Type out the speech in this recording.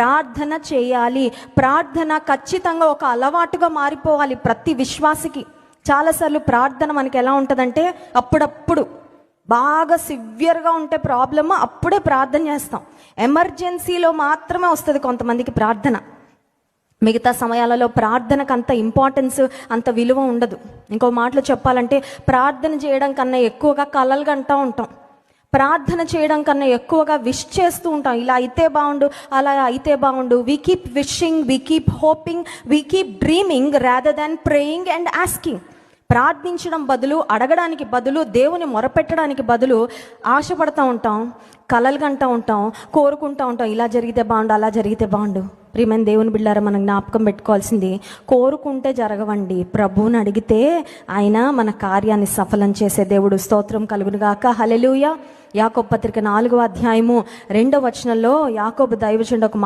ప్రార్థన చేయాలి. ప్రార్థన ఖచ్చితంగా ఒక అలవాటుగా మారిపోవాలి ప్రతి విశ్వాసికి. చాలాసార్లు ప్రార్థన మనకి ఎలా ఉంటుందంటే అప్పుడప్పుడు బాగా సివియర్గా ఉంటే ప్రాబ్లమ్ అప్పుడే ప్రార్థన చేస్తాం. ఎమర్జెన్సీలో మాత్రమే వస్తుంది కొంతమందికి ప్రార్థన. మిగతా సమయాలలో ప్రార్థనకు అంత ఇంపార్టెన్స్ అంత విలువ ఉండదు. ఇంకో మాటలో చెప్పాలంటే ప్రార్థన చేయడం కన్నా ఎక్కువగా కలలు కంటూ ఉంటాం. ప్రార్థన చేయడం కన్నా ఎక్కువగా విష్ చేస్తూ ఉంటాం. ఇలా అయితే బాగుండు అలా అయితే బాగుండు. We keep wishing we keep hoping we keep dreaming rather than praying and asking ప్రార్థించడం బదులు అడగడానికి బదులు దేవుని మొరపెట్టడానికి బదులు ఆశపడతా ఉంటాం కలలు కంటూ ఉంటాం కోరుకుంటూ ఉంటాం. ఇలా జరిగితే బాగుండు అలా జరిగితే బాగుండు. ప్రియమైన దేవుని బిళ్ళారా మనం జ్ఞాపకం పెట్టుకోవాల్సింది కోరుకుంటే జరగవండి. ప్రభువుని అడిగితే ఆయన మన కార్యాన్ని సఫలం చేసే దేవుడు స్తోత్రం కలుగునుగాక హలెలుయా యాకోబ్ పత్రిక నాలుగో అధ్యాయము రెండవ వచనంలో యాకోబు దైవచుండ ఒక